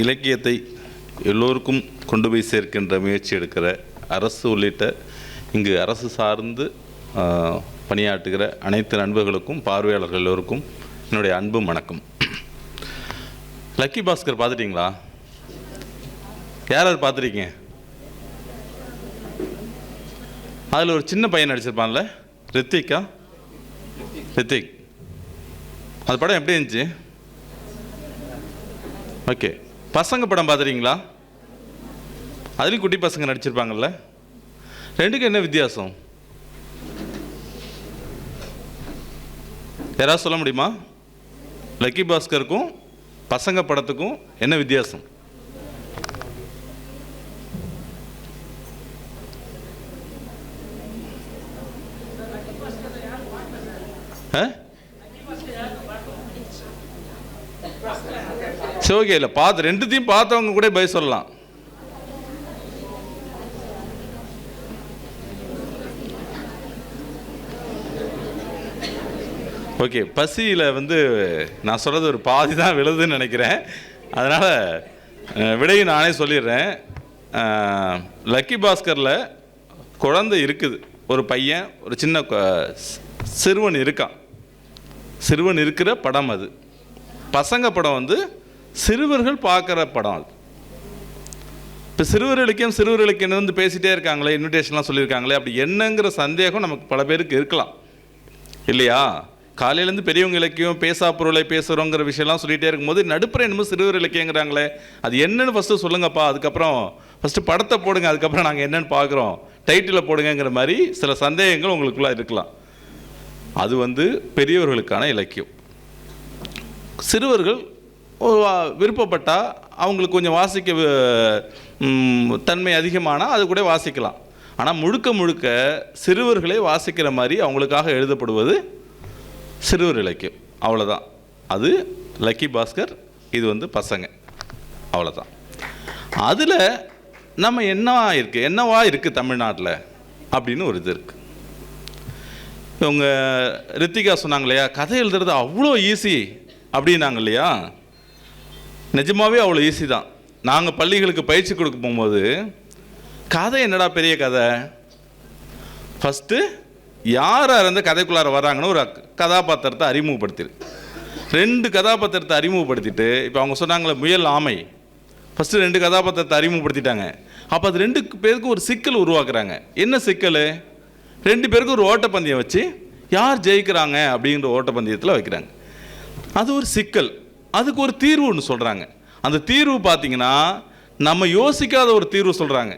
இலக்கியத்தை எல்லோருக்கும் கொண்டு போய் சேர்க்கின்ற முயற்சி எடுக்கிற அரசு உள்ளிட்ட இங்கு அரசு சார்ந்து பணியாற்றுகிற அனைத்து நண்பர்களுக்கும் பார்வையாளர்கள் எல்லோருக்கும் என்னுடைய அன்பும் வணக்கம். லக்கி பாஸ்கர் பார்த்துட்டீங்களா? யார் யார் பார்த்துருக்கீங்க? அதில் ஒரு சின்ன பையன் நடிச்சிருப்பான்ல ரித்திகா? ரித்திக். அது படம் எப்படி இருந்துச்சு? ஓகே. பசங்க படம் பார்த்துறீங்களா அதுலேயும் குட்டி பசங்க நடிச்சிருப்பாங்கல்ல? ரெண்டுக்கும் என்ன வித்தியாசம்? யாராவது சொல்ல முடியுமா? லக்கி பாஸ்கருக்கும் பசங்க படத்துக்கும் என்ன வித்தியாசம்? ஆ? சரி ஓகே இல்லை பார்த்து ரெண்டுத்தையும் பார்த்தவங்க கூட பய சொல்லலாம். ஓகே பசியில் வந்து நான் சொல்கிறது ஒரு பாதி தான் விழுதுன்னு நினைக்கிறேன். அதனால் விடையை நானே சொல்லிடுறேன். லக்கி பாஸ்கரில் குழந்தை இருக்குது. ஒரு பையன் ஒரு சின்ன சிறுவன் இருக்கான். சிறுவன் இருக்கிற படம் அது. பசங்க படம் வந்து சிறுவர்கள் பார்க்குற படம் அது இப்போ சிறுவர் இலக்கியம் சிறுவர் இலக்கியம் வந்து பேசிட்டே இருக்காங்களே இன்விடேஷன்லாம் சொல்லியிருக்காங்களே அப்படி என்னங்கிற சந்தேகம் நமக்கு பல பேருக்கு இருக்கலாம். இல்லையா? காலையிலேருந்து பெரியவங்க இலக்கியம் பேசா பொருளை பேசுகிறோங்கிற விஷயம்லாம் சொல்லிகிட்டே இருக்கும்போது நடுப்புற என்னமோ சிறுவர் இலக்கியங்கிறாங்களே அது என்னென்னு ஃபஸ்ட்டு சொல்லுங்கப்பா அதுக்கப்புறம் ஃபஸ்ட்டு படத்தை போடுங்க அதுக்கப்புறம் நாங்கள் என்னென்னு பார்க்குறோம் டைட்டில் போடுங்கங்கிற மாதிரி சில சந்தேகங்கள் உங்களுக்குள்ளே இருக்கலாம். அது வந்து பெரியவர்களுக்கான இலக்கியம். சிறுவர்கள் விருப்பப்பட்டால் அவங்களுக்கு கொஞ்சம் வாசிக்க தன்மை அதிகமானால் அது கூட வாசிக்கலாம். ஆனால் முழுக்க முழுக்க சிறுவர்களே வாசிக்கிற மாதிரி அவங்களுக்காக எழுதப்படுவது சிறுவர் இலக்கியம் அவ்வளோதான் அது லக்கி பாஸ்கர் இது வந்து பசங்க. அவ்வளோதான் அதில் நம்ம என்னவா இருக்குது என்னவா இருக்குது தமிழ்நாட்டில் அப்படின்னு ஒரு இது இருக்குது இவங்க ரித்திகா சொன்னாங்க இல்லையா கதை எழுதுறது அவ்வளோ ஈஸி அப்படின்னாங்க இல்லையா? நிஜமாவே அவ்வளோ ஈஸி தான். நாங்கள் பள்ளிகளுக்கு பயிற்சி கொடுக்க போகும்போது கதை என்னடா பெரிய கதை? ஃபஸ்ட்டு யார் இருந்து கதைக்குள்ளார வராங்கன்னு ஒரு கதாபாத்திரத்தை அறிமுகப்படுத்திடு ரெண்டு கதாபாத்திரத்தை அறிமுகப்படுத்திட்டு இப்போ அவங்க சொன்னாங்களே முயல் ஆமை. ஃபஸ்ட்டு ரெண்டு கதாபாத்திரத்தை அறிமுகப்படுத்திட்டாங்க. அப்போ அது ரெண்டு பேருக்கும் ஒரு சிக்கல் உருவாக்குறாங்க. என்ன சிக்கல்? ரெண்டு பேருக்கும் ஒரு ஓட்டப்பந்தயம் வச்சு யார் ஜெயிக்கிறாங்க அப்படிங்கிற ஓட்டப்பந்தயத்தில் வைக்கிறாங்க. அது ஒரு சிக்கல். அதுக்கு ஒரு தீர்வுன்னு சொல்கிறாங்க அந்த தீர்வு பார்த்தீங்கன்னா நம்ம யோசிக்காத ஒரு தீர்வு சொல்கிறாங்க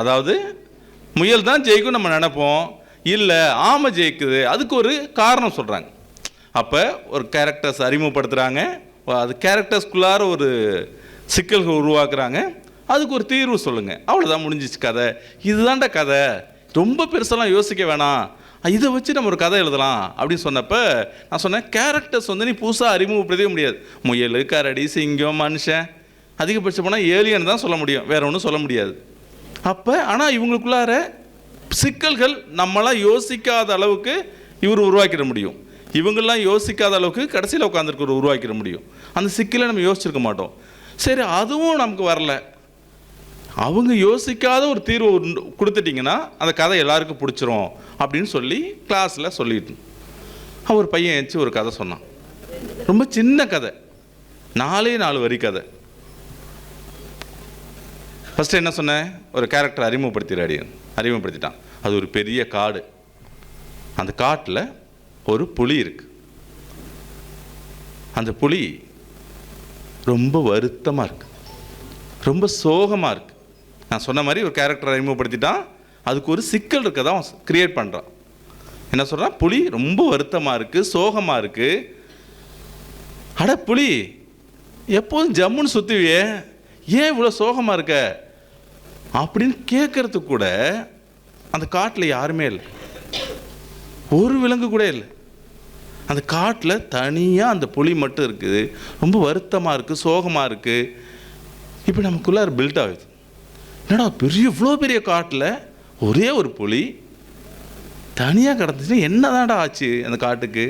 அதாவது முயல் தான் ஜெயிக்கும் நம்ம நினைப்போம். இல்லை ஆமை ஜெயிக்குது. அதுக்கு ஒரு காரணம் சொல்கிறாங்க அப்போ ஒரு கேரக்டர்ஸ் அறிமுகப்படுத்துகிறாங்க அது கேரக்டர்ஸ்குள்ளார ஒரு சிக்கல்கள் உருவாக்குறாங்க. அதுக்கு ஒரு தீர்வு சொல்லுங்கள் அவ்வளோதான் முடிஞ்சிச்சு கதை. இதுதான்டா கதை. ரொம்ப பெருசெல்லாம் யோசிக்க வேணாம். இதை வச்சு நம்ம ஒரு கதை எழுதலாம் அப்படின்னு சொன்னப்போ நான் சொன்னேன் கேரக்டர்ஸ் வந்து நீ புதுசாக அறிமுகப்படுத்தவே முடியாது. முயல் கரடி சிங்கம் மனுஷன். அதிகபட்சம் போனால் ஏலியன் தான் சொல்ல முடியும். வேற ஒன்றும் சொல்ல முடியாது. அப்போ ஆனால் இவங்களுக்குள்ளார சிக்கல்கள் நம்மளாம் யோசிக்காத அளவுக்கு இவர் உருவாக்கிட முடியும். இவங்கெல்லாம் யோசிக்காத அளவுக்கு கடைசியில் உட்காந்துருக்க உருவாக்கிட முடியும். அந்த சிக்கலை நம்ம யோசிச்சிருக்க மாட்டோம். சரி அதுவும் நமக்கு வரல. அவங்க யோசிக்காத ஒரு தீர்வு கொடுத்துட்டிங்கன்னா அந்த கதை எல்லாருக்கும் பிடிச்சிரும் அப்படின்னு சொல்லி கிளாஸில் சொல்லிட்டு ஒரு பையன் ஏச்சு ஒரு கதை சொன்னான். ரொம்ப சின்ன கதை. நாலே நாலு வரி கதை. ஃபஸ்ட்டு என்ன சொன்னேன் ஒரு கேரக்டர் அறிமுகப்படுத்திடாடி அறிமுகப்படுத்திட்டான். அது ஒரு பெரிய காடு. அந்த காட்டில் ஒரு புலி இருக்குது அந்த புலி ரொம்ப வருத்தமாக இருக்குது ரொம்ப சோகமாக இருக்குது நான் சொன்ன மாதிரி ஒரு கேரக்டரை அறிமுகப்படுத்திட்டான். அதுக்கு ஒரு சிக்கல் இருக்க தான் கிரியேட் பண்ணுறான் என்ன சொல்கிறான் புலி ரொம்ப வருத்தமாக இருக்குது சோகமாக இருக்குது அட புலி எப்போதும் ஜம்முன்னு சுற்றுவியே ஏன் இவ்வளோ சோகமாக இருக்க? அப்படின்னு கேட்கறதுக்கு கூட அந்த காட்டில் யாருமே இல்லை. ஒரு விலங்கு கூட இல்லை. அந்த காட்டில் தனியாக அந்த புலி மட்டும் இருக்குது. ரொம்ப வருத்தமாக இருக்குது சோகமாக இருக்குது இப்போ நமக்குள்ளே பில்ட் ஆகுது. என்னடா பெரிய இவ்வளோ பெரிய காட்டில் ஒரே ஒரு புலி தனியாக கிடந்துச்சுன்னா என்ன ஆச்சு அந்த காட்டுக்கு?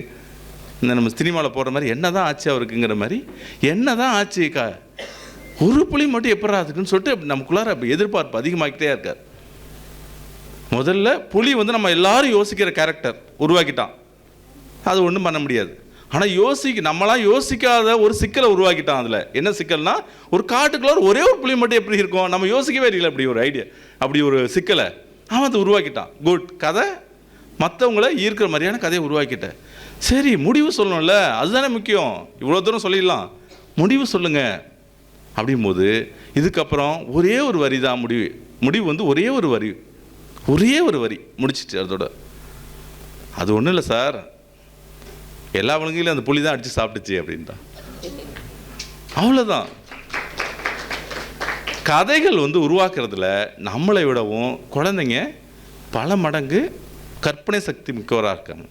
இந்த நம்ம சினிமாவில் போடுற மாதிரி என்ன தான் ஆச்சு அவருக்குங்கிற மாதிரி? என்ன தான் ஆச்சு கா ஒரு புலி மட்டும் எப்படா அதுக்குன்னு சொல்லிட்டு நமக்குள்ளார எதிர்பார்ப்பு அதிகமாகிட்டே இருக்கார். முதல்ல புலி வந்து நம்ம எல்லாரும் யோசிக்கிற கேரக்டர் உருவாக்கிட்டான். அது ஒன்றும் பண்ண முடியாது. ஆனால் யோசிக்க நம்மளாம் யோசிக்காத ஒரு சிக்கலை உருவாக்கிட்டான் அதில். என்ன சிக்கல்னா ஒரு காட்டுக்குள்ளே ஒரே ஒரு புள்ளி மட்டும் எப்படி இருக்கும்? நம்ம யோசிக்கவே இல்லை அப்படி ஒரு ஐடியா அப்படி ஒரு சிக்கலை. அவன் அதை உருவாக்கிட்டான். குட் கதை? மற்றவங்கள ஈர்க்கிற மாதிரியான கதையை உருவாக்கிட்டேன் சரி முடிவு சொல்லணும்ல. அதுதானே முக்கியம். இவ்வளோ தூரம் சொல்லிடலாம். முடிவு சொல்லுங்கள் அப்படிங்கும்போது இதுக்கப்புறம் ஒரே ஒரு வரி தான் முடிவு. முடிவு வந்து ஒரே ஒரு வரி. ஒரே ஒரு வரி முடிச்சிட்டு அதோட. அது ஒன்றும் இல்லை சார். எல்லா விலங்குகளையும் அந்த புளி தான் அடித்து சாப்பிட்டுச்சு அப்படின்ட்டான் அவ்வளோதான் கதைகள் வந்து உருவாக்குறதுல நம்மளை விடவும் குழந்தைங்க பல மடங்கு கற்பனை சக்தி மிக்கவராக இருக்காங்க.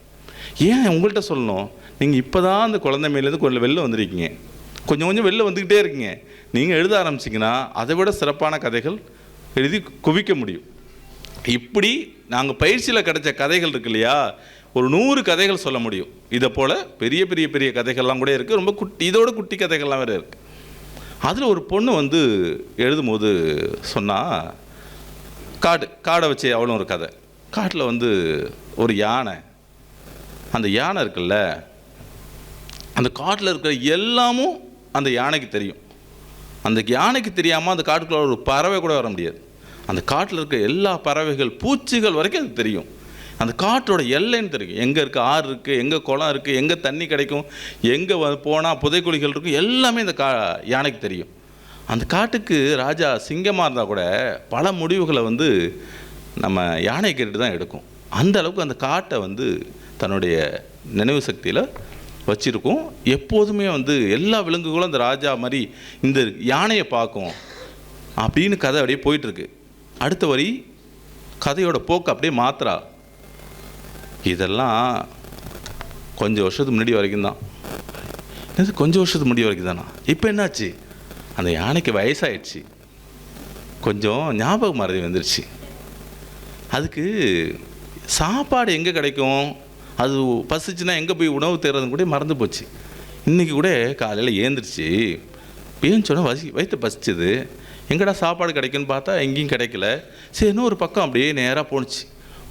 ஏன் உங்கள்கிட்ட சொல்லணும்? நீங்கள் இப்போ தான் அந்த குழந்தை மேலேருந்து கொஞ்சம் வெளில வந்திருக்கீங்க. கொஞ்சம் கொஞ்சம் வெளில வந்துக்கிட்டே இருக்கீங்க. நீங்கள் எழுத ஆரம்பிச்சிங்கன்னா அதை விட சிறப்பான கதைகள் எழுதி குவிக்க முடியும். இப்படி நாங்கள் பயிற்சியில் கிடைச்ச கதைகள் இருக்கு இல்லையா? ஒரு நூறு கதைகள் சொல்ல முடியும். இதை போல் பெரிய பெரிய பெரிய கதைகள்லாம் கூட இருக்குது ரொம்ப குட்டி இதோட குட்டி கதைகள்லாம் வேறு இருக்குது அதில் ஒரு பொண்ணு வந்து எழுதும்போது சொன்னால் காடு காடை வச்சு அவளும் ஒரு கதை. காட்டில் வந்து ஒரு யானை. அந்த யானை இருக்குல்ல அந்த காட்டில் இருக்கிற எல்லாமும் அந்த யானைக்கு தெரியும். அந்த யானைக்கு தெரியாமல் அந்த காட்டுக்குள்ள ஒரு பறவை கூட வர முடியாது. அந்த காட்டில் இருக்க எல்லா பறவைகள் பூச்சிகள் வரைக்கும் அது தெரியும். அந்த காட்டோட எல்லைன்னு தெரியும். எங்கே இருக்குது ஆறு இருக்குது எங்கே குளம் இருக்குது எங்கே தண்ணி கிடைக்கும்? எங்கே போனால் புதைக்குழிகள் இருக்கும்? எல்லாமே இந்த கா யானைக்கு தெரியும். அந்த காட்டுக்கு ராஜா சிங்கமாக இருந்தால் கூட பல முடிவுகளை வந்து நம்ம யானை கேட்டு தான் எடுக்கும். அந்த அளவுக்கு அந்த காட்டை வந்து தன்னுடைய நினைவு சக்தியில் வச்சிருக்கும். எப்போதுமே வந்து எல்லா விலங்குகளும் அந்த ராஜா மாதிரி இந்த யானையை பார்க்கும் அப்படின்னு கதை அப்படியே போயிட்டுருக்கு அடுத்த வரி கதையோட போக்கு அப்படியே மாத்திரா இதெல்லாம் கொஞ்சம் வருஷத்துக்கு முன்னாடி வரைக்கும் தான் இது கொஞ்சம் வருஷத்துக்கு முன்னாடி வரைக்கும் தானா இப்போ என்னாச்சு? அந்த யானைக்கு வயசாயிடுச்சு. கொஞ்சம் ஞாபகம் மறதி வந்துருச்சு. அதுக்கு சாப்பாடு எங்கே கிடைக்கும்? அது பசிச்சுன்னா எங்கே போய் உணவு தேர்றதுன்னு கூட மறந்து போச்சு. இன்றைக்கி கூட காலையில் ஏந்திரிச்சு ஏன்னு வசி வயிற்று பசிச்சுது. எங்கடா சாப்பாடு கிடைக்குன்னு பார்த்தா எங்கேயும் கிடைக்கல. சரி இன்னும் ஒரு பக்கம் அப்படியே நேராக போணுச்சு.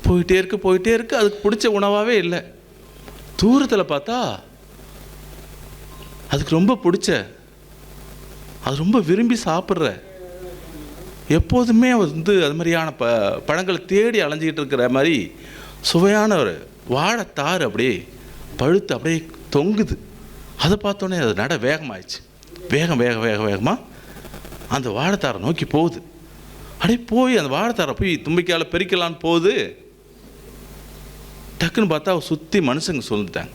போயிட்டே இருக்கு போயிட்டே இருக்கு. அதுக்கு பிடிச்ச உணவாகவே இல்லை. தூரத்தில் பார்த்தா அதுக்கு ரொம்ப பிடிச்ச அது ரொம்ப விரும்பி சாப்பிட்ற எப்போதுமே வந்து அது மாதிரியான ப பழங்களை தேடி அலைஞ்சிக்கிட்டு இருக்கிற மாதிரி சுவையான ஒரு வாழைத்தார் அப்படியே பழுத்து அப்படியே தொங்குது. அதை பார்த்தோன்னே அது நட வேகமாயிடுச்சு. வேகம் வேக வேக வேகமாக அந்த வாழைத்தாரை நோக்கி போகுது. அப்படியே போய் அந்த வாழைத்தாரை போய் தும்பிக்கையால் பெருக்கலான்னு போகுது. டக்குன்னு பார்த்தா சுற்றி மனுஷங்க சொல்லிட்டாங்க.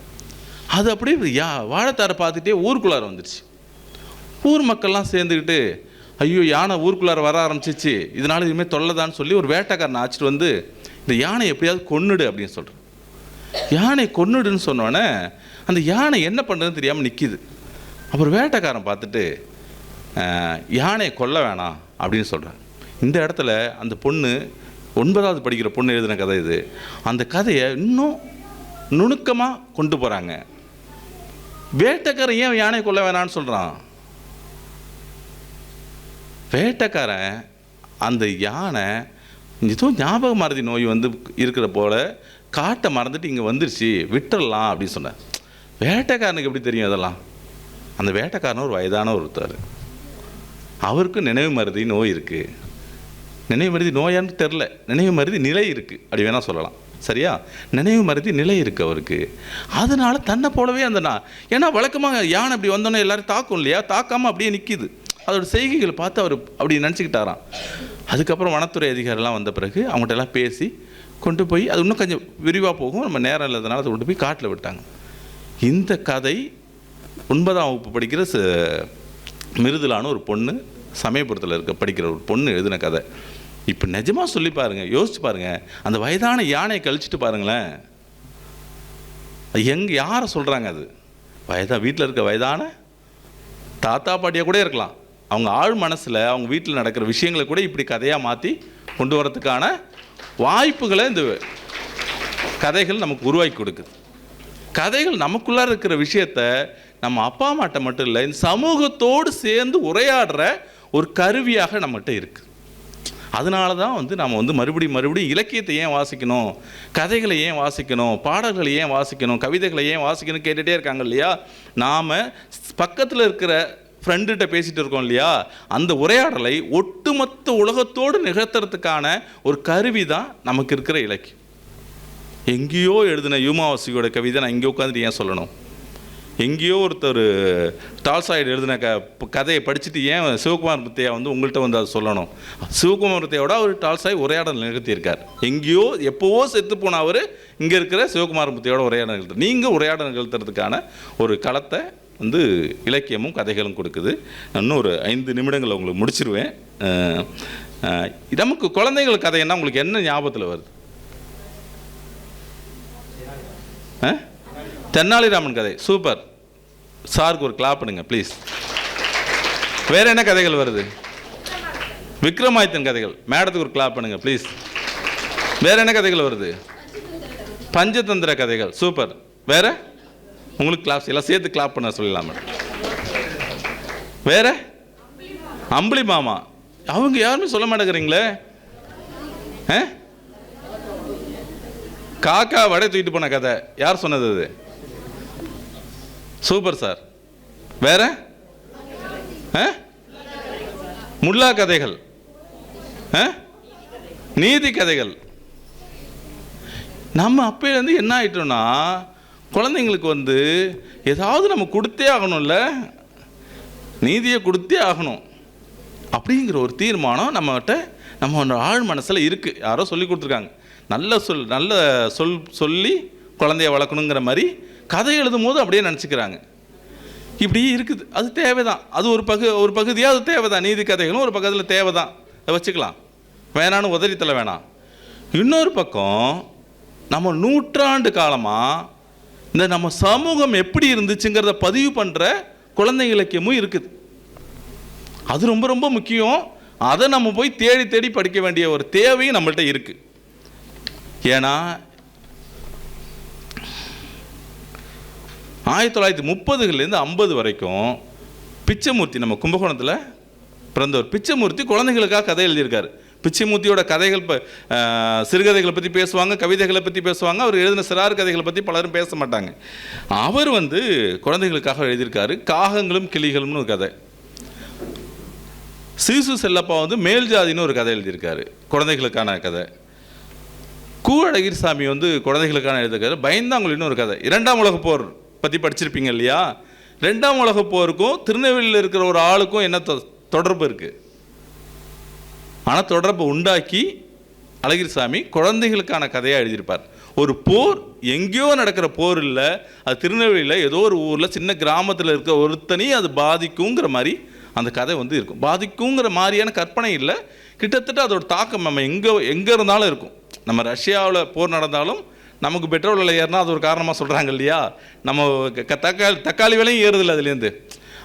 அது அப்படியே யா வாழைத்தாரை பார்த்துட்டே ஊருக்குள்ளார வந்துடுச்சு ஊர் மக்கள்லாம் சேர்ந்துக்கிட்டு ஐயோ யானை ஊருக்குள்ளார வர ஆரம்பிச்சிச்சு. இதனால் இனிமேல் தொல்லதான்னு சொல்லி ஒரு வேட்டைக்காரனை அழைச்சிட்டு வந்து இந்த யானை எப்படியாவது கொன்னுடு அப்படின்னு சொல்கிறேன் யானை கொன்னுடுன்னு சொன்னோடனே அந்த யானை என்ன பண்ணுறதுன்னு தெரியாமல் நிற்கிது அப்புறம் வேட்டைக்காரன் பார்த்துட்டு யானையை கொல்ல வேணாம் அப்படின்னு சொல்கிறேன் இந்த இடத்துல அந்த பொண்ணு ஒன்பதாவது படிக்கிற பொண்ணு எழுதின கதை இது. அந்த கதையை இன்னும் நுணுக்கமாக கொண்டு போகிறாங்க வேட்டைக்காரன் ஏன் யானை கொள்ள வேணாம்னு சொல்கிறான் வேட்டைக்காரன் அந்த யானை ஏதோ ஞாபக மறதி நோய் வந்து இருக்கிற போல காட்டை மறந்துட்டு இங்கே வந்துருச்சு விட்டுறலாம் அப்படின்னு சொன்னேன் வேட்டைக்காரனுக்கு எப்படி தெரியும் அதெல்லாம் அந்த வேட்டைக்காரன் ஒரு வயதான ஒருத்தர். அவருக்கும் நினைவு மருதி நோய் இருக்குது நினைவு மருதி நோயான்னு தெரில. நினைவு மருதி நிலை இருக்குது அப்படி வேணால் சொல்லலாம். சரியா? நினைவு மருதி நிலை இருக்குது அவருக்கு. அதனால தன்னை போலவே அந்த நான் ஏன்னா வழக்கமாக யானை அப்படி வந்தோன்னே எல்லாரும் தாக்கும் இல்லையா? தாக்காமல் அப்படியே நிற்கிது அதோட செய்கைகளை பார்த்து அவர் அப்படி நினச்சிக்கிட்டாராம். அதுக்கப்புறம் வனத்துறை அதிகாரிலாம் வந்த பிறகு அவங்கள்ட்ட எல்லாம் பேசி கொண்டு போய் அது இன்னும் கொஞ்சம் விரிவாக போகும். நம்ம நேரம் இல்லாதனால அதை கொண்டு போய் காட்டில் விட்டாங்க. இந்த கதை ஒன்பதாம் வகுப்பு படிக்கிற ச- மிருதுலான ஒரு பொண்ணு சமயபுரத்தில் இருக்க படிக்கிற ஒரு பொண்ணு எழுதின கதை. இப்போ நிஜமாக சொல்லி பாருங்கள் யோசிச்சு பாருங்கள் அந்த வயதான யானையை கழிச்சிட்டு பாருங்களேன். எங்கே யாரை சொல்கிறாங்க அது? வயதா வீட்டில் இருக்க வயதான தாத்தா பாட்டியாக கூட இருக்கலாம். அவங்க ஆழ் மனசில் அவங்க வீட்டில் நடக்கிற விஷயங்களை கூட இப்படி கதையாக மாற்றி கொண்டு வரதுக்கான வாய்ப்புகளை இந்த கதைகள் நமக்கு உருவாக்கி கொடுக்குது. கதைகள் நமக்குள்ளார இருக்கிற விஷயத்த நம்ம அப்பா அம்மாட்ட மட்டும் இல்லை இந்த சமூகத்தோடு சேர்ந்து உரையாடுற ஒரு கருவியாக நம்மகிட்ட இருக்குது அதனால தான் வந்து நாம் வந்து மறுபடியும் மறுபடியும் இலக்கியத்தை ஏன் வாசிக்கணும்? கதைகளை ஏன் வாசிக்கணும்? பாடல்களை ஏன் வாசிக்கணும்? கவிதைகளை ஏன் வாசிக்கணும் கேட்டுகிட்டே இருக்காங்க இல்லையா? நாம் பக்கத்தில் இருக்கிற ஃப்ரெண்டுகிட்ட பேசிகிட்டு இருக்கோம் இல்லையா? அந்த உரையாடலை ஒட்டுமொத்த உலகத்தோடு நிகழ்த்துறதுக்கான ஒரு கருவி தான் நமக்கு இருக்கிற இலக்கியம். எங்கேயோ எழுதின யூமாவாசியோட கவிதை நான் இங்கே உட்காந்துட்டு ஏன் சொல்லணும்? எங்கேயோ ஒருத்தர் டால்சாய்டு எழுதின க கதையை படிச்சுட்டு ஏன் சிவகுமார் முத்தையா வந்து உங்கள்கிட்ட வந்து அதை சொல்லணும்? சிவகுமார் முத்தையோட அவர் டால்சாய் உரையாடல் நிகழ்த்தியிருக்கார். எங்கேயோ எப்போவோ செத்து போன அவர் இங்கே இருக்கிற சிவகுமார் முத்தையோட உரையாடல் நிகழ்த்து நீங்கள் உரையாடல் நிகழ்த்துறதுக்கான ஒரு களத்தை வந்து இலக்கியமும் கதைகளும் கொடுக்குது. இன்னும் ஒரு ஐந்து நிமிடங்கள் உங்களுக்கு முடிச்சிருவேன். நமக்கு குழந்தைகள் கதைன்னா உங்களுக்கு என்ன ஞாபகத்தில் வருது? ஆ? தென்னாலிராமன் கதை. சூப்பர். சாருக்கு ஒரு கிளாப் பண்ணுங்க ப்ளீஸ் வேற என்ன கதைகள் வருது? விக்ரமாதித்தன் கதைகள். மேடத்துக்கு ஒரு கிளாப் பண்ணுங்க ப்ளீஸ் வேற என்ன கதைகள் வருது? பஞ்சதந்திர கதைகள். சூப்பர் வேற? உங்களுக்கு கிளாப்ஸ் எல்லாம் சேர்த்து கிளாப் பண்ண சொல்லலாம் மேடம் வேற? அம்புலி மாமா. அவங்க யாருமே சொல்ல மாட்டேங்கிறீங்களே? ஆ? காக்கா வடை தூக்கிட்டு போன கதை. யார் சொன்னது அது? Super sir. வேற? ஆ? முல்லா கதைகள். ஆ? நீதி கதைகள். நம்ம அப்பையிலேருந்து என்ன ஆயிட்டோம்னா குழந்தைங்களுக்கு வந்து ஏதாவது நம்ம கொடுத்தே ஆகணும்ல? நீதியை கொடுத்தே ஆகணும். அப்படிங்கிற ஒரு தீர்மானம் நம்மகிட்ட நம்ம ஆழ் மனசில் இருக்குது யாரோ சொல்லி கொடுத்துருக்காங்க. நல்ல சொல் நல்ல சொல் சொல்லி குழந்தைய வளர்க்கணுங்கிற மாதிரி கதை எழுதும் போது அப்படியே நினச்சிக்கிறாங்க. இப்படி இருக்குது. அது தேவைதான். அது ஒரு பகு ஒரு பகுதியாக அது தேவைதான். நீதி கதைகளும் ஒரு பக்கத்தில் தேவைதான். அதை வச்சுக்கலாம். வேணான்னு உதறித்தல வேணாம். இன்னொரு பக்கம் நம்ம நூற்றாண்டு காலமாக இந்த நம்ம சமூகம் எப்படி இருந்துச்சுங்கிறத பதிவு பண்ணுற குழந்தை இலக்கியமும் இருக்குது. அது ரொம்ப ரொம்ப முக்கியம். அதை நம்ம போய் தேடி தேடி படிக்க வேண்டிய ஒரு தேவையும் நம்மள்கிட்ட இருக்குது ஏன்னா ஆயிரத்தி தொள்ளாயிரத்தி முப்பதுகள்லேருந்து ஐம்பது வரைக்கும் பிச்சைமூர்த்தி நம்ம கும்பகோணத்தில் பிறந்தவர். பிச்சைமூர்த்தி குழந்தைகளுக்காக கதை எழுதியிருக்கார். பிச்சைமூர்த்தியோட கதைகள் சிறுகதைகளை பற்றி பேசுவாங்க கவிதைகளை பற்றி பேசுவாங்க அவர் எழுதின சிறார் கதைகளை பற்றி பலரும் பேச மாட்டாங்க. அவர் வந்து குழந்தைகளுக்காக எழுதியிருக்காரு காகங்களும் கிளிகளும்னு ஒரு கதை. சீசு செல்லப்பா வந்து மேல் ஜாதின்னு ஒரு கதை எழுதியிருக்காரு குழந்தைகளுக்கான கதை. கு அழகிரிசாமி வந்து குழந்தைகளுக்கான எழுதியிருக்காரு பயந்தாங்குழின்னு ஒரு கதை. இரண்டாம் உலகப் போர். பற்றி படிச்சிருப்பீங்க இல்லையா? ரெண்டாம் உலக போருக்கும் திருநெல்வேலியில் இருக்கிற ஒரு ஆளுக்கும் என்ன தொ- தொடர்பு இருக்குது ஆனால் தொடர்பை உண்டாக்கி அழகிரிசாமி குழந்தைகளுக்கான கதையாக எழுதியிருப்பார். ஒரு போர் எங்கேயோ நடக்கிற போர் இல்லை அது திருநெல்வேலியில் ஏதோ ஒரு ஊரில் சின்ன கிராமத்தில் இருக்க ஒருத்தனையும் அது பாதிக்குங்கிற மாதிரி அந்த கதை வந்து இருக்கும். பாதிக்குங்கிற மாதிரியான கற்பனை இல்லை கிட்டத்தட்ட அதோட தாக்கம் நம்ம எங்கே எங்கே இருந்தாலும் இருக்கும். நம்ம ரஷ்யாவில் போர் நடந்தாலும் நமக்கு பெட்ரோல் விலை ஏறினா அது ஒரு காரணமாக சொல்கிறாங்க இல்லையா? நம்ம தக்காளி தக்காளி விலையும் ஏறுதில்லை அதுலேருந்து.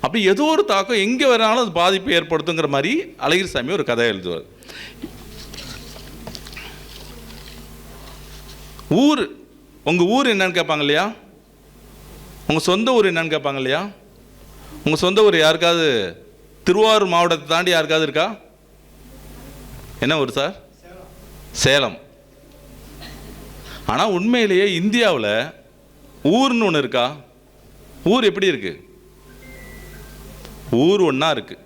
அப்படி ஏதோ ஒரு தாக்கம் எங்கே வேணாலும் அது பாதிப்பு ஏற்படுத்துங்கிற மாதிரி அழகிரிசாமி ஒரு கதை எழுதுவார். ஊர் உங்கள் ஊர் என்னன்னு கேட்பாங்க இல்லையா? உங்கள் சொந்த ஊர் என்னன்னு கேட்பாங்க இல்லையா? உங்கள் சொந்த ஊர் யாருக்காவது திருவாரூர் மாவட்டத்தை தாண்டி யாருக்காவது இருக்கா? என்ன ஊர் சார்? சேலம். ஆனால் உண்மையிலேயே இந்தியாவில் ஊர்னு ஒன்று இருக்கா? ஊர் எப்படி இருக்குது ஊர் ஒன்றா இருக்குது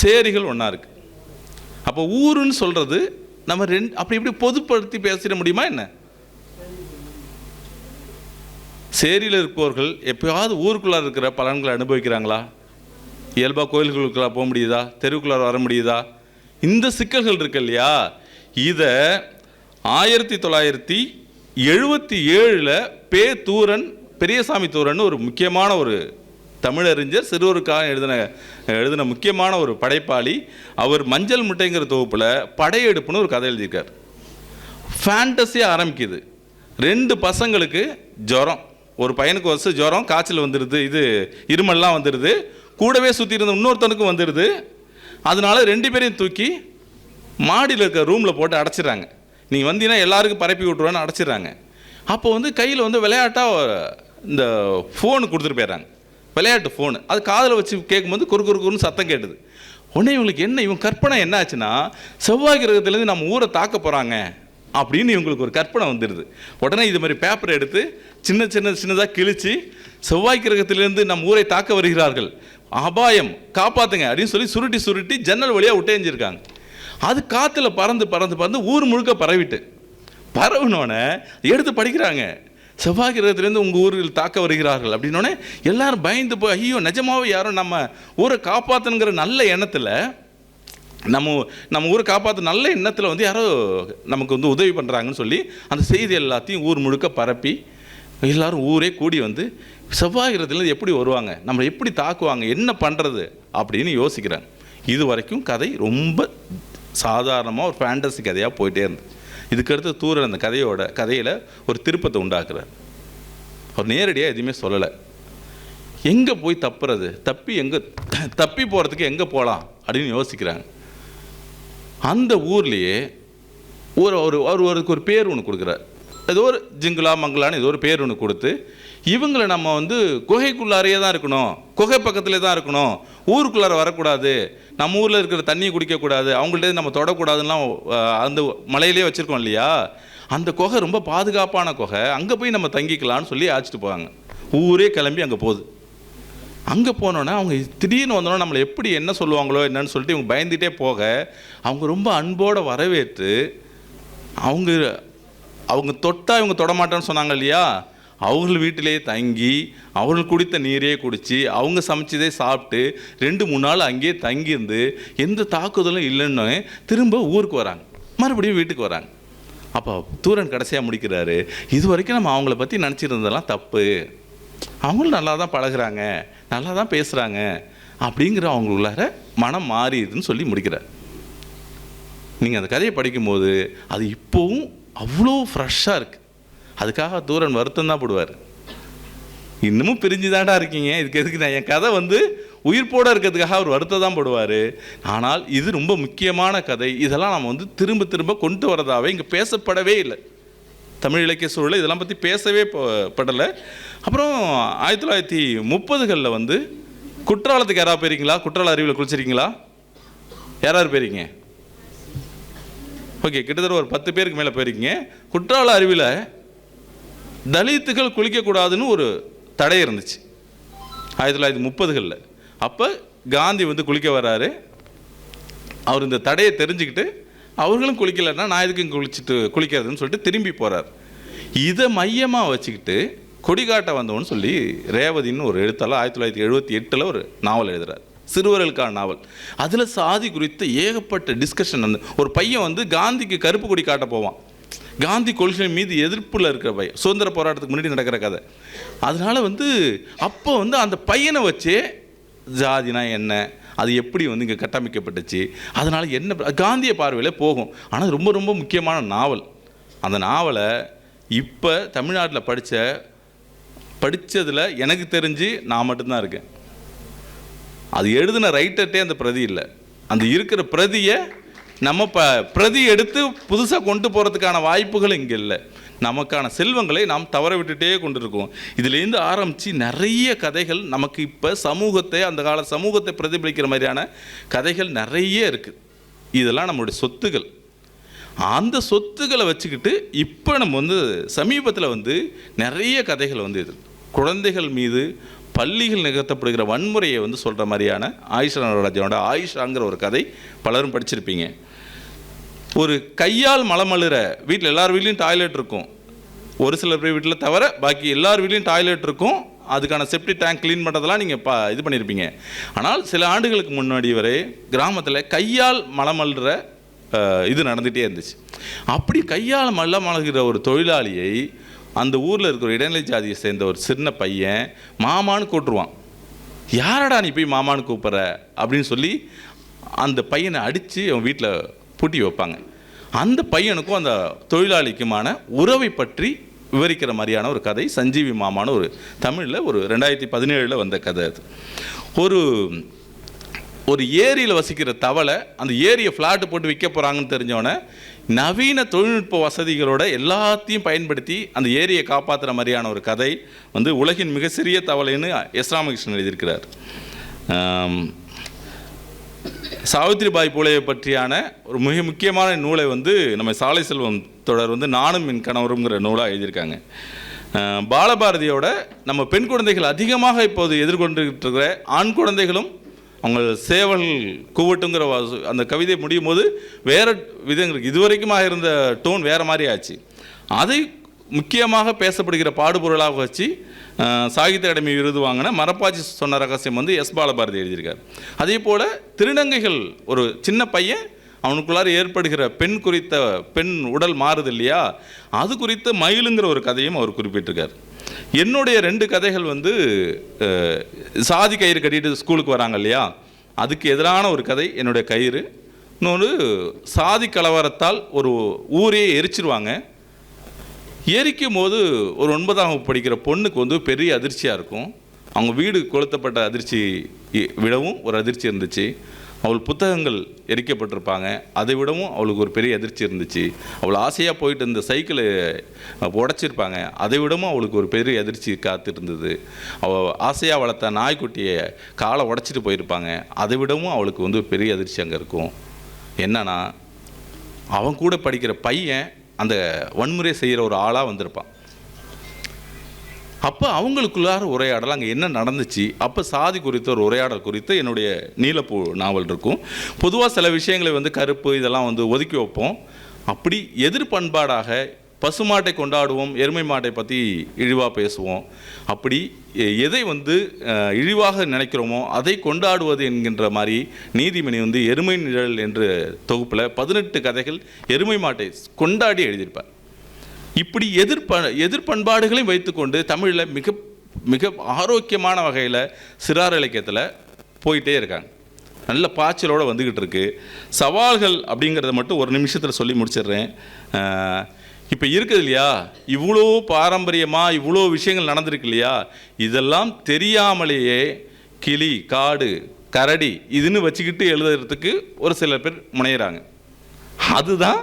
சேரிகள் ஒன்றா இருக்குது அப்போ ஊருன்னு சொல்கிறது நம்ம ரெண்டு அப்படி இப்படி பொதுப்படுத்தி பேசிட முடியுமா என்ன? சேரியில் இருப்பவர்கள் எப்பயாவது ஊருக்குள்ளார இருக்கிற பலன்களை அனுபவிக்கிறாங்களா? இயல்பாக கோயில்களுக்குள்ளே போக முடியுதா? தெருவுக்குள்ளார வர முடியுதா? இந்த சிக்கல்கள் இருக்கு இல்லையா? இதை ஆயிரத்தி தொள்ளாயிரத்தி எழுபத்தி ஏழில் பே தூரன் பெரியசாமி தூரன் ஒரு முக்கியமான ஒரு தமிழறிஞர் சிறுவருக்காக எழுதின எழுதின முக்கியமான ஒரு படைப்பாளி. அவர் மஞ்சள் முட்டைங்கிற தொகுப்பில் படையெடுப்புன்னு ஒரு கதை எழுதியிருக்கார். ஃபேண்டஸியாக ஆரம்பிக்குது. ரெண்டு பசங்களுக்கு ஜுரம். ஒரு பையனுக்கு வருஷம் ஜுரம் காய்ச்சல் வந்துடுது இது இருமல்லாம் வந்துடுது கூடவே சுற்றி இருந்த இன்னொருத்தனுக்கும் வந்துடுது அதனால ரெண்டு பேரையும் தூக்கி மாடியில் இருக்க ரூமில் போட்டு அடைச்சிடுறாங்க. நீங்கள் வந்தீங்கன்னா எல்லாருக்கும் பரப்பி விட்ருவேன்னு அடைச்சிடுறாங்க. அப்போ வந்து கையில் வந்து விளையாட்டாக இந்த ஃபோனு கொடுத்துட்டு போயிடுறாங்க. விளையாட்டு ஃபோனு அது காதில் வச்சு கேட்கும்போது குறு குறு குறுன்னு சத்தம் கேட்டுது. உடனே இவங்களுக்கு என்ன இவங்க கற்பனை என்ன ஆச்சுன்னா செவ்வாய் கிரகத்துலேருந்து நம்ம ஊரை தாக்க போகிறாங்க அப்படின்னு இவங்களுக்கு ஒரு கற்பனை வந்துடுது உடனே இது மாதிரி பேப்பர் எடுத்து சின்ன சின்ன சின்னதாக கிழிச்சு செவ்வாய் கிரகத்திலிருந்து நம் ஊரை தாக்க வருகிறார்கள். அபாயம். காப்பாத்துங்க அப்படின்னு சொல்லி சுருட்டி சுருட்டி ஜன்னல் வழியாக விட்டேஞ்சிருக்காங்க. அது காற்றுல பறந்து பறந்து பறந்து ஊர் முழுக்க பரவிட்டு. பரவுனோடனே எடுத்து படிக்கிறாங்க. செவ்வாய் கிரகத்திலேருந்து உங்கள் ஊரில் தாக்க வருகிறார்கள் அப்படின்னோடனே எல்லாரும் பயந்து போய் ஐயோ நிஜமாவே யாரும் நம்ம ஊரை காப்பாற்றணுங்கிற நல்ல எண்ணத்தில் நம்ம நம்ம ஊரை காப்பாற்ற நல்ல எண்ணத்தில் வந்து யாரோ நமக்கு வந்து உதவி பண்ணுறாங்கன்னு சொல்லி அந்த செய்தி எல்லாத்தையும் ஊர் முழுக்க பரப்பி எல்லோரும் ஊரே கூடி வந்து செவ்வாகிரத்திலேருந்து எப்படி வருவாங்க நம்மளை எப்படி தாக்குவாங்க என்ன பண்ணுறது அப்படின்னு யோசிக்கிறாங்க. இது வரைக்கும் கதை ரொம்ப சாதாரணமாக ஒரு ஃபேண்டசி கதையாக போயிட்டே இருந்து இதுக்கடுத்து தூரன் அந்த கதையோட கதையில் ஒரு திருப்பத்தை உண்டாக்குறார். அவர் நேரடியாக எதுவுமே சொல்லலை. எங்கே போய் தப்புறது? தப்பி எங்கே தப்பி போகிறதுக்கு எங்கே போகலாம் அப்படின்னு யோசிக்கிறாங்க. அந்த ஊர்லேயே ஒரு ஒரு ஒரு ஒருக்கு ஒரு பேர் ஒன்று கொடுக்குறார். ஏதோ ஒரு ஜிங்குலா மங்களான்னு ஏதோ ஒரு பேர் ஒன்று கொடுத்து இவங்களை நம்ம வந்து குகைக்குள்ளாரையே தான் இருக்கணும். குகை பக்கத்திலே தான் இருக்கணும். ஊருக்குள்ளார வரக்கூடாது. நம்ம ஊரில் இருக்கிற தண்ணியை குடிக்கக்கூடாது. அவங்கள்ட்ட நம்ம தொடக்கூடாதுலாம் அந்த மலையிலே வச்சுருக்கோம் இல்லையா? அந்த குகை ரொம்ப பாதுகாப்பான குகை. அங்கே போய் நம்ம தங்கிக்கலாம்னு சொல்லி அழைச்சிட்டு போவாங்க ஊரே கிளம்பி அங்கே போகுது. அங்கே போனோன்னே அவங்க திடீர்னு வந்தோன்னா நம்மளை எப்படி என்ன சொல்லுவாங்களோ என்னன்னு சொல்லிட்டு இவங்க பயந்துகிட்டே போக அவங்க ரொம்ப அன்போடு வரவேற்று அவங்க அவங்க தொட்டால் இவங்க தொடமாட்டேன்னு சொன்னாங்க இல்லையா? அவர்கள் வீட்டிலேயே தங்கி அவர்கள் குடித்த நீரே குடித்து அவங்க சமைச்சதே சாப்பிட்டு ரெண்டு மூணு நாள் அங்கேயே தங்கியிருந்து எந்த தாக்குதலும் இல்லைன்னு திரும்ப ஊருக்கு வராங்க. மறுபடியும் வீட்டுக்கு வராங்க. அப்போ தூரன் கடைசியாக முடிக்கிறாரு இது வரைக்கும் நம்ம அவங்கள பற்றி நினச்சிருந்ததெல்லாம் தப்பு. அவங்களும் நல்லா தான் பழகுறாங்க நல்லா தான் பேசுகிறாங்க அப்படிங்கிற அவங்களுக்குள்ளார மனம் மாறிடுதுன்னு சொல்லி முடிக்கிறார். நீங்கள் அந்த கதையை படிக்கும்போது அது இப்போவும் அவ்வளோ ஃப்ரெஷ்ஷாக இருக்குது அதுக்காக தூரன் வருத்தம் தான் போடுவார். இன்னமும் பிரிஞ்சு தாண்டா இருக்கீங்க. இதுக்கு எதுக்கு நான் என் கதை வந்து உயிர்ப்போட இருக்கிறதுக்காக அவர் வருத்தம் தான் போடுவார். ஆனால் இது ரொம்ப முக்கியமான கதை. இதெல்லாம் நம்ம வந்து திரும்ப திரும்ப கொண்டு வரதாவே இங்கே பேசப்படவே இல்லை. தமிழ் இலக்கிய சூழல் இதெல்லாம் பற்றி பேசவே படலை. அப்புறம் ஆயிரத்தி தொள்ளாயிரத்தி முப்பதுகளில் வந்து குற்றாலத்துக்கு யாராவது போயிருக்கீங்களா? குற்றால அறிவில் குளிச்சிருக்கீங்களா? யாராவது போயிருக்கீங்க? ஓகே கிட்டத்தட்ட ஒரு பத்து பேருக்கு மேலே போயிருக்கீங்க. குற்றால அருவியில் தலித்துகள் குளிக்கக்கூடாதுன்னு ஒரு தடை இருந்துச்சு. ஆயிரத்தி தொள்ளாயிரத்தி முப்பதுகளில். அப்போ காந்தி வந்து குளிக்க வர்றாரு. அவர் இந்த தடையை தெரிஞ்சுக்கிட்டு அவர்களும் குளிக்கலைன்னா நான் எதுக்கும் குளிச்சுட்டு குளிக்கிறதுன்னு சொல்லிட்டு திரும்பி போகிறார் இதை மையமாக வச்சுக்கிட்டு கொடிகாட்ட வந்தவன்னு சொல்லி ரேவதின்னு ஒரு எழுத்தாளர் ஆயிரத்தி தொள்ளாயிரத்தி எழுபத்தி எட்டில் ஒரு நாவல் எழுதுகிறார் சிறுவர்களுக்கான நாவல். அதில் சாதி குறித்த ஏகப்பட்ட டிஸ்கஷன் அந்த ஒரு பையன் வந்து காந்திக்கு கருப்பு கொடி காட்ட போவான். காந்தி கொள்கை மீது எதிர்ப்பில் இருக்கிற பையன் சுதந்திர போராட்டத்துக்கு முன்னாடி நடக்கிற கதை. அதனால் வந்து அப்போ வந்து அந்த பையனை வச்சே ஜாதினா என்ன அது எப்படி வந்து இங்கே கட்டமைக்கப்பட்டுச்சு அதனால் என்ன காந்திய பார்வையில் போகும். ஆனால் ரொம்ப ரொம்ப முக்கியமான நாவல். அந்த நாவலை இப்போ தமிழ்நாட்டில் படித்த படித்ததில் எனக்கு தெரிஞ்சு நான் மட்டும்தான் இருக்கேன். அது எழுதின ரைட்டர்ட்டே அந்த பிரதி இல்லை. அந்த இருக்கிற பிரதியை நம்ம ப பிரதி எடுத்து புதுசாக கொண்டு போகிறதுக்கான வாய்ப்புகள் இங்கே இல்லை. நமக்கான செல்வங்களை நாம் தவற விட்டுட்டே கொண்டு இருக்கோம் இதுலேருந்து ஆரம்பித்து நிறைய கதைகள் நமக்கு இப்போ சமூகத்தை அந்த கால சமூகத்தை பிரதிபலிக்கிற மாதிரியான கதைகள் நிறைய இருக்குது இதெல்லாம் நம்மளுடைய சொத்துகள் அந்த சொத்துக்களை வச்சுக்கிட்டு இப்போ நம்ம வந்து சமீபத்தில் வந்து நிறைய கதைகள் வந்து இது. குழந்தைகள் மீது பள்ளிகள் நிகழ்த்தப்படுகிற வன்முறையை வந்து சொல்கிற மாதிரியான ஆயிஷா நடராஜனோட ஆயிஷாங்கிற ஒரு கதை பலரும் படிச்சிருப்பீங்க. ஒரு கையால் மலமழுற வீட்டில் எல்லார் வீட்லேயும் டாய்லெட் இருக்கும். ஒரு சில பேர் வீட்டில் தவிர பாக்கி எல்லார் வீட்லேயும் டாய்லெட் இருக்கும். அதுக்கான செப்டி டேங்க் க்ளீன் பண்ணுறதெல்லாம் நீங்கள் பா இது பண்ணியிருப்பீங்க ஆனால் சில ஆண்டுகளுக்கு முன்னாடி வரை கிராமத்தில் கையால் மலமல்ற இது நடந்துகிட்டே இருந்துச்சு. அப்படி கையால் மல்ல மலகிற ஒரு தொழிலாளியை அந்த ஊரில் இருக்கிற ஒரு இடைநிலை ஜாதியை சேர்ந்த ஒரு சின்ன பையன் மாமான்னு கூட்டுருவான் யாரடா நீ போய் மாமான்னு கூப்பிட்ற? அப்படின்னு சொல்லி அந்த பையனை அடித்து அவன் வீட்டில் பூட்டி வைப்பாங்க. அந்த பையனுக்கும் அந்த தொழிலாளிக்குமான உறவை பற்றி விவரிக்கிற மாதிரியான ஒரு கதை சஞ்சீவி மாமான ஒரு தமிழில் ஒரு ரெண்டாயிரத்தி பதினேழில் வந்த கதை அது. ஒரு ஒரு ஏரியில் வசிக்கிற தவளை அந்த ஏரியை ஃப்ளாட்டு போட்டு விற்க போகிறாங்கன்னு தெரிஞ்சோடனே நவீன தொழில்நுட்ப வசதிகளோட எல்லாத்தையும் பயன்படுத்தி அந்த ஏரியை காப்பாற்றுற மாதிரியான ஒரு கதை வந்து உலகின் மிக சிறிய தவளைன்னு எஸ் ராமகிருஷ்ணன் எழுதியிருக்கிறார். ஆம், சாவித்திரிபாய் பூலேயை பற்றியான ஒரு மிக முக்கியமான நூலை வந்து நம்ம சாலை செல்வம் தொடர் வந்து நானும் என் கணவருங்கிற நூலாக எழுதியிருக்காங்க. பாலபாரதியோட நம்ம பெண் குழந்தைகள் அதிகமாக இப்போது எதிர்கொண்டுகிட்டு இருக்கிற ஆண் குழந்தைகளும் அவங்க சேவல் கூவட்டுங்கிற அந்த கவிதை முடியும் போது வேற விதங்களுக்கு இதுவரைக்குமாக இருந்த டோன் வேறு மாதிரி ஆச்சு. அதை முக்கியமாக பேசப்படுகிற பாடுபொருளாக வச்சு சாகித்ய அகாடமி விருது வாங்கின மரப்பாச்சி சொன்ன ரகசியம் வந்து எஸ் பாலபாரதி எழுதியிருக்கார். அதே போல் திருநங்கைகள் ஒரு சின்ன பையன் அவனுக்குள்ளார ஏற்படுகிற பெண் குறித்த பெண் உடல் மாறுது இல்லையா? அது குறித்த மயிலுங்கிற ஒரு கதையும் அவர் குறிப்பிட்டிருக்கார். என்னுடைய ரெண்டு கதைகள் வந்து சாதி கயிறு கட்டிட்டு ஸ்கூலுக்கு வராங்க இல்லையா? அதுக்கு எதிரான ஒரு கதை என்னுடைய கயிறு. இன்னொன்று சாதி கலவரத்தால் ஒரு ஊரே எரிச்சிருவாங்க. எரிக்கும் போது ஒரு ஒன்பதாம் வகுப்பு படிக்கிற பொண்ணுக்கு வந்து பெரிய அதிர்ச்சியாக இருக்கும். அவங்க வீடு கொளுத்தப்பட்ட அதிர்ச்சி விடவும் ஒரு அதிர்ச்சி இருந்துச்சு. அவள் புத்தகங்கள் எரிக்கப்பட்டிருப்பாங்க. அதை விடவும் அவளுக்கு ஒரு பெரிய எதிர்ச்சி இருந்துச்சு. அவள் ஆசையாக போயிட்டு இருந்த சைக்கிளை உடச்சிருப்பாங்க. அதை விடவும் அவளுக்கு ஒரு பெரிய எதிர்ச்சி காத்துட்டு இருந்தது அவள் ஆசையாக வளர்த்த நாய்க்குட்டியை காலை உடச்சிட்டு போயிருப்பாங்க. அதை விடவும் அவளுக்கு வந்து பெரிய அதிர்ச்சி அங்கே இருக்கும். என்னன்னா அவன் கூட படிக்கிற பையன் அந்த வன்முறை செய்கிற ஒரு ஆளாக வந்திருப்பான். அப்போ அவங்களுக்குள்ளார உரையாடல் அங்கே என்ன நடந்துச்சு அப்போ சாதி குறித்த ஒரு உரையாடல் குறித்து என்னுடைய நீலப்பூ நாவல் இருக்கும். பொதுவாக சில விஷயங்களை வந்து கருப்பு இதெல்லாம் வந்து ஒதுக்கி வைப்போம். அப்படி எதிர் பண்பாடாக பசுமாட்டை கொண்டாடுவோம் எருமை மாட்டை பற்றி இழிவாக பேசுவோம். அப்படி எ- எதை வந்து இழிவாக நினைக்கிறோமோ அதை கொண்டாடுவது என்கின்ற மாதிரி நீதிமணி வந்து எருமை நிழல் என்ற தொகுப்பில் பதினெட்டு கதைகள் எருமை மாட்டை கொண்டாடி எழுதியிருப்பார். இப்படி எதிர்ப்ப எதிர்பண்பாடுகளையும் வைத்துக்கொண்டு தமிழில் மிக மிக ஆரோக்கியமான வகையில் சிறார் இலக்கியத்தில் போயிட்டே இருக்காங்க. நல்ல பாய்ச்சலோடு வந்துக்கிட்டு இருக்கு. சவால்கள் அப்படிங்கிறத மட்டும் ஒரு நிமிஷத்தில் சொல்லி முடிச்சிடுறேன். இப்போ இருக்குது இல்லையா? இவ்வளோ பாரம்பரியமாக இவ்வளோ விஷயங்கள் நடந்திருக்கு இல்லையா? இதெல்லாம் தெரியாமலேயே கிளி காடு கரடி இதுன்னு வச்சுக்கிட்டு எழுதுறதுக்கு ஒரு சில பேர் முனையிறாங்க. அதுதான்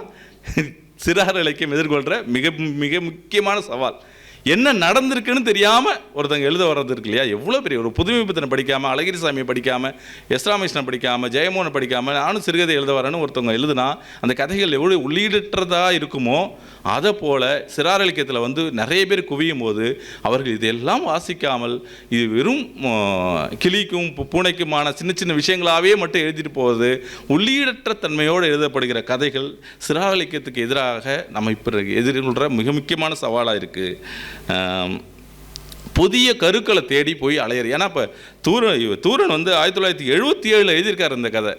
சிறார் இலக்கியம் எதிர்கொள்கிற மிக மிக முக்கியமான சவால். என்ன நடந்திருக்குன்னு தெரியாமல் ஒருத்தங்க எழுத வர்றது இருக்கு இல்லையா? எவ்வளோ பெரிய ஒரு புதுமை படிக்காமல் அழகிரிசாமியை படிக்காமல் எஸ்ராமகிருஷ்ணன் படிக்காமல் ஜெயமோகனை படிக்காமல் நானும் சிறுகதை எழுத வரேன்னு ஒருத்தவங்க எழுதுனா அந்த கதைகள் எவ்வளோ உள்ளீடற்றதாக இருக்குமோ அதை போல் சிறார் இலக்கியத்தில் வந்து நிறைய பேர் குவியும் போது அவர்கள் இதெல்லாம் வாசிக்காமல் இது வெறும் கிளிக்கும் பூனைக்குமான சின்ன சின்ன விஷயங்களாகவே மட்டும் எழுதிட்டு போவது உள்ளீடற்ற தன்மையோடு எழுதப்படுகிற கதைகள் சிறார் இலக்கியத்துக்கு எதிராக நம்ம இப்போ எதிர்கொள்கிற மிக முக்கியமான சவாலாக இருக்குது புதிய கருக்களை தேடி போய் அலையிற ஏன்னா இப்போ தூரன் தூரன் வந்து ஆயிரத்தி தொள்ளாயிரத்தி எழுபத்தி ஏழில் எழுதியிருக்காரு இந்த கதை.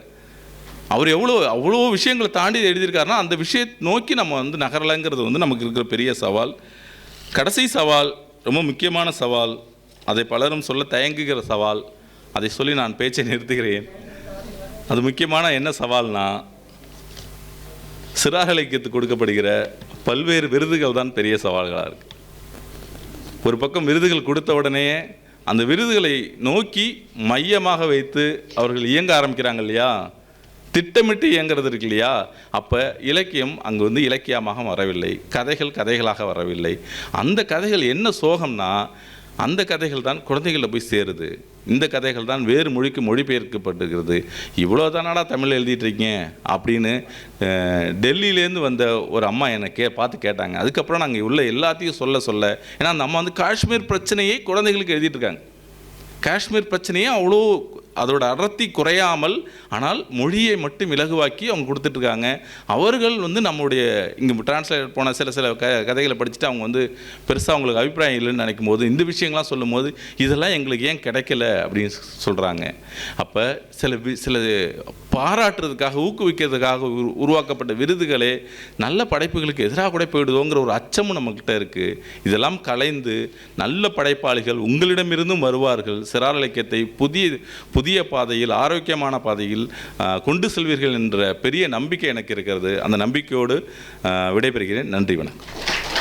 அவர் எவ்வளோ அவ்வளோ விஷயங்களை தாண்டி எழுதியிருக்காருனா அந்த விஷயத்தை நோக்கி நம்ம வந்து நகரலைங்கிறது வந்து நமக்கு இருக்கிற பெரிய சவால். கடைசி சவால் ரொம்ப முக்கியமான சவால் அதை பலரும் சொல்ல தயங்குகிற சவால் அதை சொல்லி நான் பேச்சை நிறுத்துகிறேன். அது முக்கியமான என்ன சவால்னா சிறார் இலக்கியத்துக்கு கொடுக்கப்படுகிற பல்வேறு விருதுகள் தான் பெரிய சவால்களாக இருக்குது ஒரு பக்கம் விருதுகள் கொடுத்த உடனே அந்த விருதுகளை நோக்கி மையமாக வைத்து அவர்கள் இயங்க ஆரம்பிக்கிறாங்க இல்லையா? திட்டமிட்டு இயங்குறது இருக்கு இல்லையா? அப்போ இலக்கியம் அங்கே வந்து இலக்கியமாக வரவில்லை. கதைகள் கதைகளாக வரவில்லை. அந்த கதைகள் என்ன சோகம்னா அந்த கதைகள் தான் குழந்தைகளில் போய் சேருது. இந்த கதைகள் தான் வேறு மொழிக்கு மொழிபெயர்க்கப்பட்டிருக்கிறது. இவ்வளோ தானடா தமிழ் எழுதிட்டுருக்கீங்க அப்படின்னு டெல்லியிலேருந்து வந்த ஒரு அம்மா என்னை கே பார்த்து கேட்டாங்க. அதுக்கப்புறம் நாங்கள் உள்ள எல்லாத்தையும் சொல்ல சொல்ல ஏன்னா அந்த அம்மா வந்து காஷ்மீர் பிரச்சனையை குழந்தைகளுக்கு எழுதிட்டுருக்காங்க. காஷ்மீர் பிரச்சனையே அவ்வளோ அதோட அடர்த்தி குறையாமல் ஆனால் மொழியை மட்டும் இலகுவாக்கி அவங்க கொடுத்துட்ருக்காங்க. அவர்கள் வந்து நம்முடைய இங்கே டிரான்ஸ்லேட் போன சில சில க கதைகளை படிச்சுட்டு அவங்க வந்து பெருசாக அவங்களுக்கு அபிப்பிராயம் இல்லைன்னு நினைக்கும் போது இந்த விஷயங்கள்லாம் சொல்லும் போது இதெல்லாம் எங்களுக்கு ஏன் கிடைக்கல? அப்படின்னு சொல்கிறாங்க அப்போ சில வி சில பாராட்டுறதுக்காக ஊக்குவிக்கிறதுக்காக உருவாக்கப்பட்ட விருதுகளே நல்ல படைப்புகளுக்கு எதிராக கூட போயிடுதோங்கிற ஒரு அச்சமும் நம்மக்கிட்ட இருக்குது இதெல்லாம் கலைந்து நல்ல படைப்பாளிகள் உங்களிடமிருந்தும் வருவார்கள். சிறார் இலக்கியத்தை புதிய புதிய பாதையில் ஆரோக்கியமான பாதையில் கொண்டு செல்வீர்கள் என்ற பெரிய நம்பிக்கை எனக்கு இருக்கிறது. அந்த நம்பிக்கையோடு விடைபெறுகிறேன். நன்றி வணக்கம்.